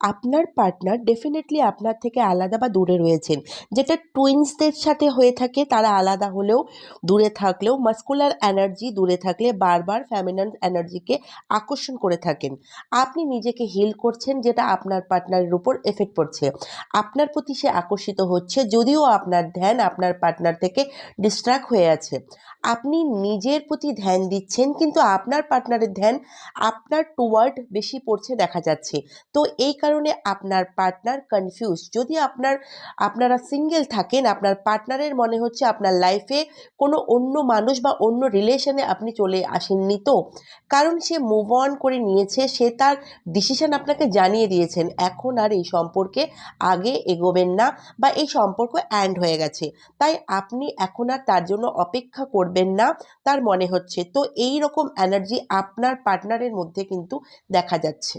আপনার partner definitely আপনার থেকে আলাদা বা দূরে রয়েছেন। যেটা টুইন্সদের সাথে হয়ে থাকে, তারা আলাদা হলেও দূরে থাকলেও মাস্কুলার এনার্জি দূরে থাকলে বারবার ফ্যামিনান এনার্জিকে আকর্ষণ করে থাকেন। আপনি নিজেকে হিল করছেন, যেটা আপনার পার্টনারের উপর এফেক্ট পড়ছে। আপনার প্রতি সে আকর্ষিত হচ্ছে, যদিও আপনার ধ্যান আপনার পার্টনার থেকে ডিস্ট্র্যাক্ট হয়ে আছে। আপনি নিজের প্রতি ধ্যান দিচ্ছেন, কিন্তু আপনার পার্টনারের ধ্যান আপনার টুয়ার্ড বেশি পড়ছে দেখা যাচ্ছে। তো এই কারণে আপনার পার্টনার কনফিউজ যদি আপনার, আপনারা সিঙ্গেল থাকেন, আপনার পার্টনারের মনে হচ্ছে আপনার লাইফে কোনো অন্য মানুষ বা অন্য রিলেশনে আপনি চলে আসেননি তো? কারণ সে মুভ অন করে নিয়েছে, সে তার ডিসিশন আপনাকে জানিয়ে দিয়েছেন, এখন আর এই সম্পর্কে আগে এগোবেন না বা এই সম্পর্ক অ্যান্ড হয়ে গেছে। তাই আপনি এখন আর তার জন্য অপেক্ষা করবেন না, তার মনে হচ্ছে। তো এই রকম এনার্জি আপনার পার্টনারের মধ্যে কিন্তু দেখা যাচ্ছে।